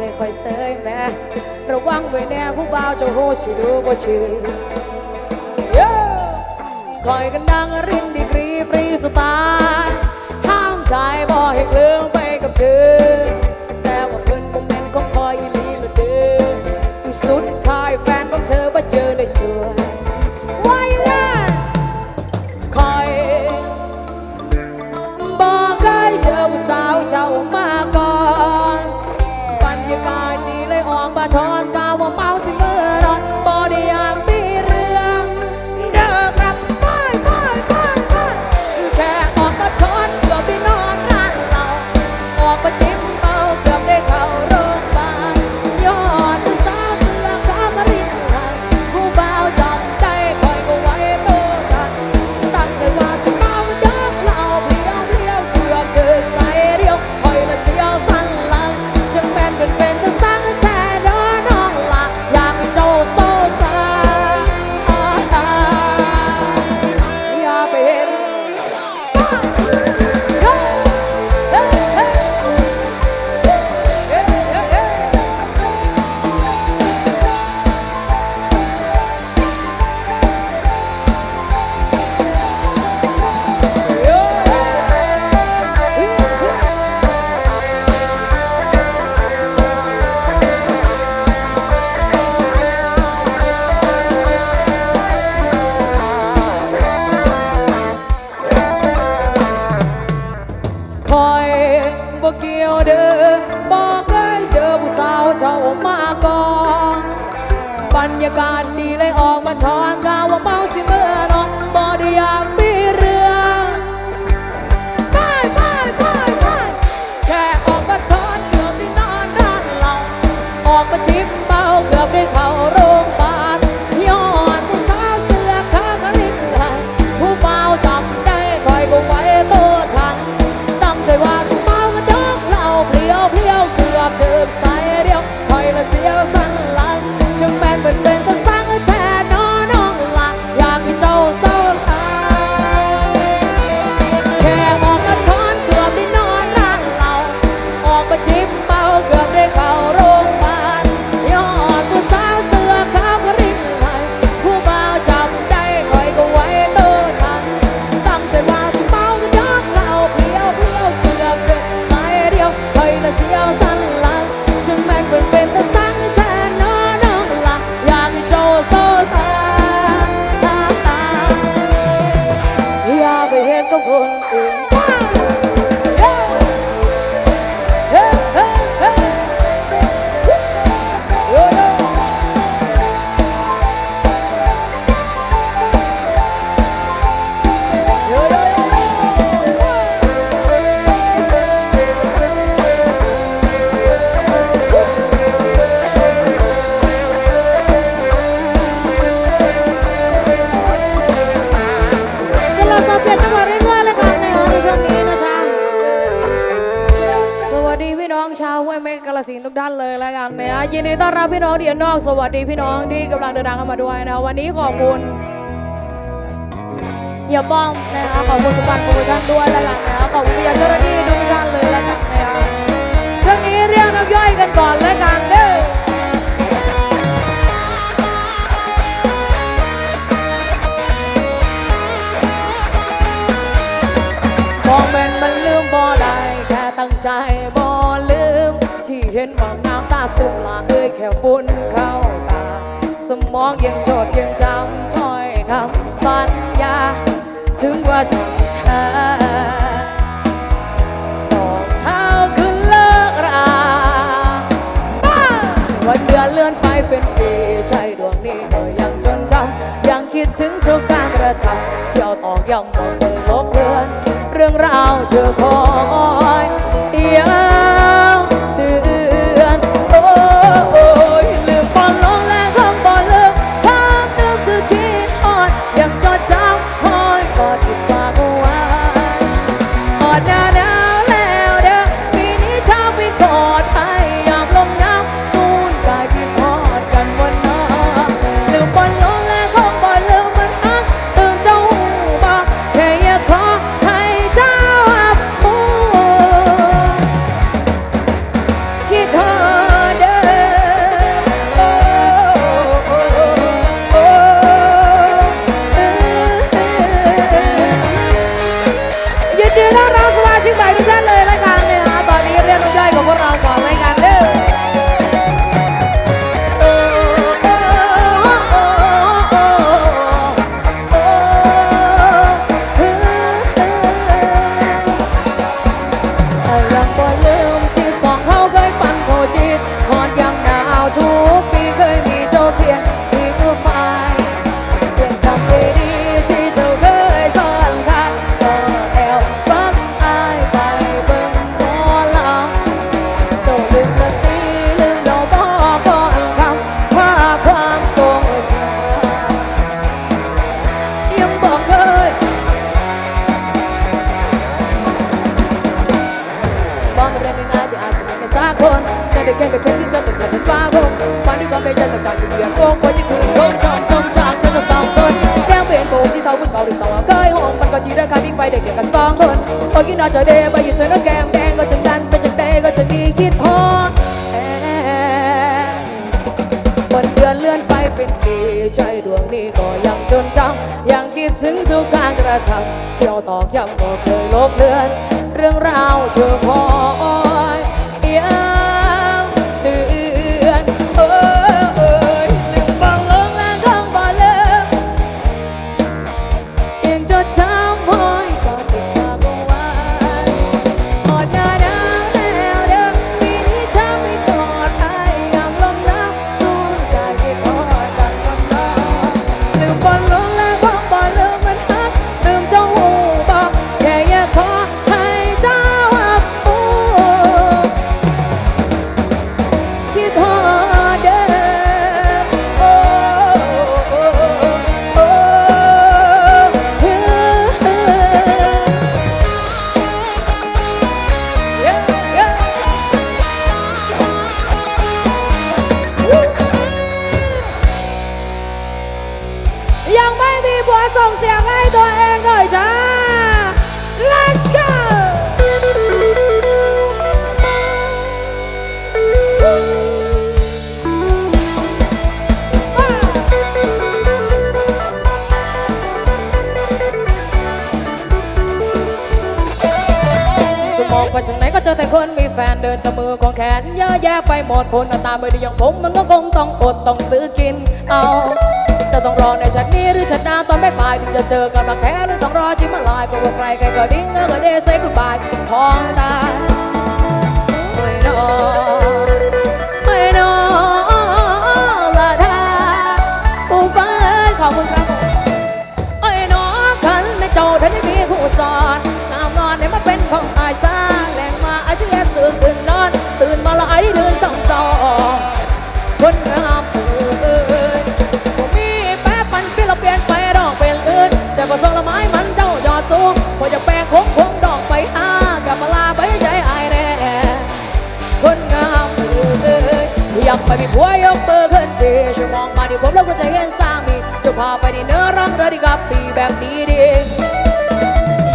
เลยคอยเสยแม่ระวังไว้แน่ผู้บ่าวเจ้าโหสิดูบ่ชื่อคอยกันดังรินดีกรีฟรีสไตล์ห้ามชายบ่ให้เคลื่อนไปกับชื่อแต่ว่าเพิ่นบ่แม่นขอคอยอีหลีละเดืออยู่สุดท้ายแฟนของเธอบ่เจอในสวนไว้ว่าคอยบ่เคยเจอผู้สาวเจ้ามาก่อน 全家我包心ับพี่น้องเดียนนอกสวัสดีพี่น้องที่กำลังเดินทางเข้ามาด้วยนะวันนี้ขอบคุณเยียบ้องนะคะขอบคุณสุพรรณโปรโมชั่นด้วยและหลังนะขอบคุณพี่ยาเจ้าหน้าที่ทุกท่านเลยและหลังนะคะช่วงนี้เรียกน้ำย่อยกันก่อนและกันเด้อบอกแม่นมันลืมบ่ได้แค่ตั้งใจบ่ลืม ที่เห็นว่างามตาสุมหลัง แค่บุญเข้าตา สมองยังจดยังจำถ้อยคำสัญญา ถึงว่าจะสุดท้ายสองเท้าคือเลิกราวันเดือนเลื่อนไปเป็นปีใจดวงนี้ก็ยังจนจำยังคิดถึงเทุาการกระทำเที่ยวตอกยังมองลบเลือน เรื่องราวเธอคอยยัง เป็นปีใจดวงนี้ก็ยังจนจำยังคิดถึงทุกการกระทำเที่ยวตอกย้ำก็เคยลบเลือน เรื่องราวเธอพอยยั สมองไปทางไหนก็เจอแต่คนมีแฟนเดินจะมือของแขนเยอะแยะไปหมดคนหน้าตาไม่ดีอย่างผมมันก็คงต้องอดต้องซื้อกินเอาจะต้องรอในชาตินี้หรือชาติหน้าตอนไม่ปลายถึงจะเจอกันมาแท้หรือต้องรอชิมลาลายก็ว่าใครใครก็ดิ้งเงอก็เดย์เซ็กุบายพองตาไม่นอไม่นอน พาไปที่เนื้อรังเรือที่กับปีแบบนี้ดี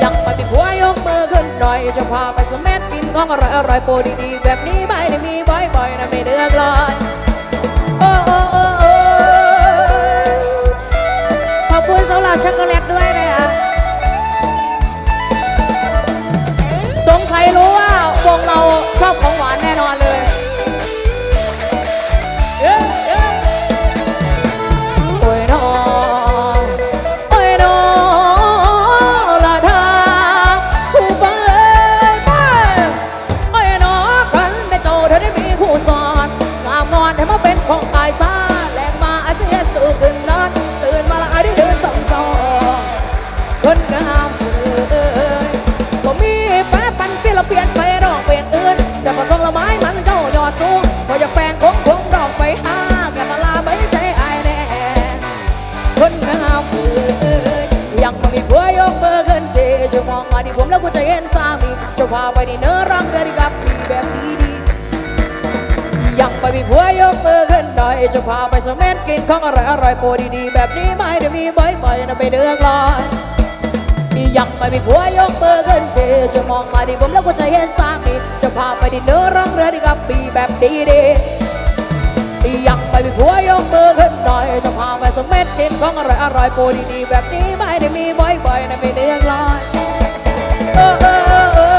อยากไปที่หัวยกมือขึ้นหน่อยจะพาไปสมเม็ดกินของอร่อยอร่อยโปรดีๆแบบนี้ไม่ได้มีบ่อยๆนะไม่ คนงามเอ้ยบ่มีแป๊บปันเปลี่ยนเราเปลี่ยนไปดอกเปลี่ยนอื่นจะผสมละไม้มันเจ้ายอดสูงพออยาแปลงคงคงดอกไปหาแกมาลาไม่ใจอแน่คนงามเอ้ยยังไม่มีผัวยกเบอร์เกินเจจะมองมาที่ผมแล้วกูจะเห็นสามีจะพาไปที่เนื้อรังเรือดกับปีแบบนี้ดียังไม่มีผัวยกเบอร์เกินหน่อยจะพาไปสมเม็ดกินของอร่อยอร่อยโปรดีๆแบบนี้ไม่ได้มีบ่อยๆนะไม่เดือดร้อน ยังไม่มีผัวยกเบอร์เงินเจจะมองมาที่ผมแล้วก็จะเห็นสามีจะพาไปที่เนื้อร้องเรือที่กับปีแบบดีดีๆยังไม่มีผัวยกเบอร์เงินหน่อย จะพาไปสมเม็ดกินของอร่อยอร่อยโปรดีๆแบบนี้ไม่ได้มีบ่อยๆนะไม่ได้ออนเออเออเออเออ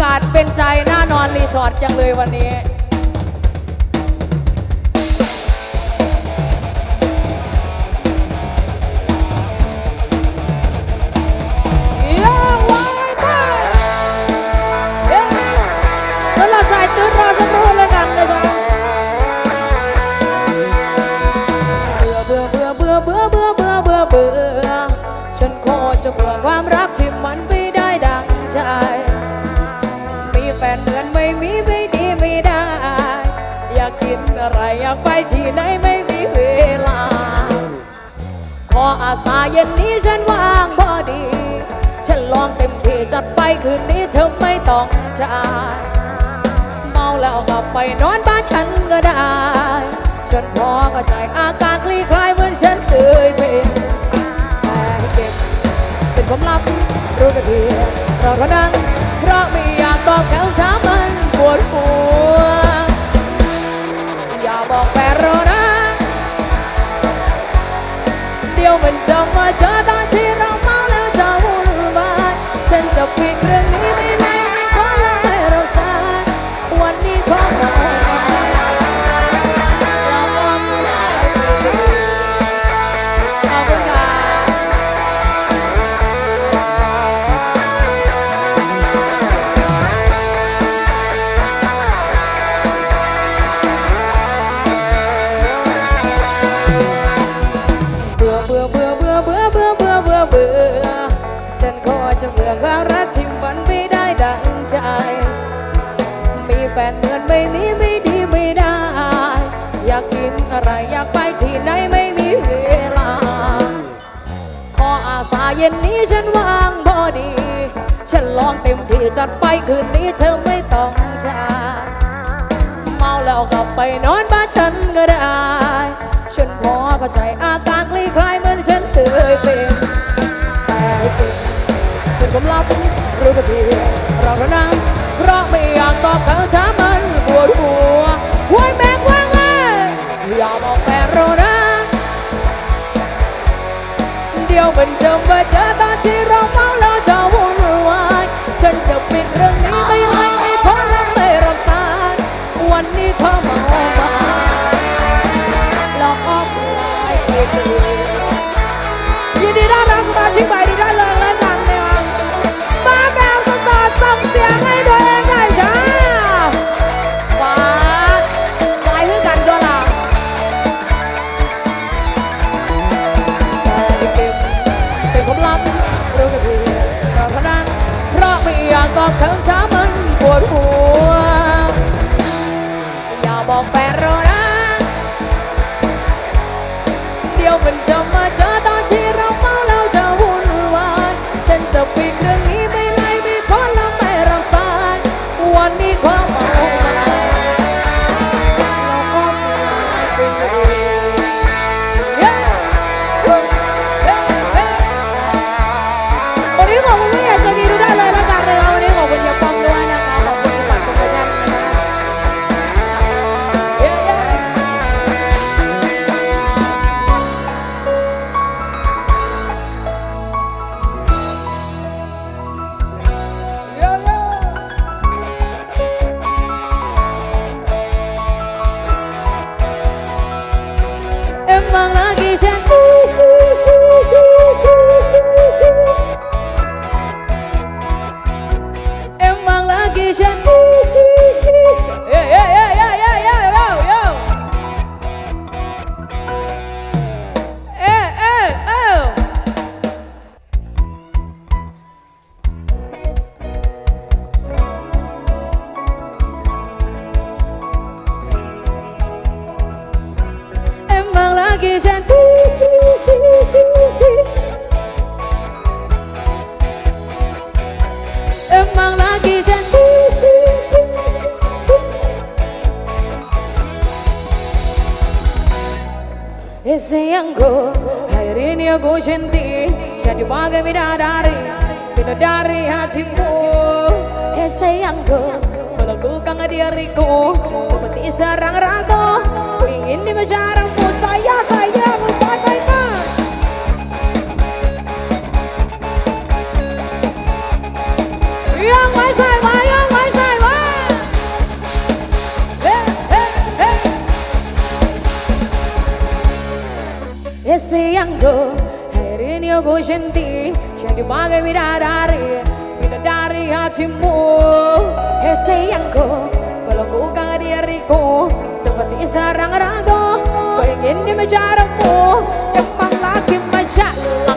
ากาศเป็นใจน่านอนรีสอร์ทจังเลยวันนี้ากไปที่ไหนไม่มีเวลา ขออาสาเย็นนี้ฉันว่างพอดี ฉันลองเต็มที่จัดไปคืนนี้เธอไม่ต้องจ่ายเมาแล้วกลับไปนอนบ้านฉันก็ได้ ฉันพอเข้าใจอาการคลี่คลายเหมือนฉันเคยเป็นแต่เก็บเป็นความลับรู้กันเพียงเราเท่านั้นเพราะไม่อยากตอบแถวช้ามันปวดหัว บอกแฟนเรานะเดี๋ยวมันจะมาเจอตอน เย็นนี้ฉันว่างพอดี ฉันลองเต็มที่จัดไปคืนนี้เธอไม่ต้องจ่าเมาแล้วกลับไปนอนบ้านฉันก็ได้ ฉันพอเข้าใจอาการคลี่คลายเหมือนฉันเคยเป็นแต่เป็นเป็นความลับรู้กันเพียงเราเท่านั้นเพราะไม่อยากตอบคำถามมันปวดหัว มันจะมาเจอตอนที่เราเมาแล้วจะ open till my cinti Jadi warga bidadari Bidadari hatimu Hei eh, sayangku Melelukkan diriku Seperti sarang rago Ku ingin dibicaramu Saya saya Siang gue Yang gojanti Jadi bagai bidadari Bidadari hatimu Hei sayangku Pelukku diriku Seperti sarang rago kau ingin di mejaramu Depan lagi majalah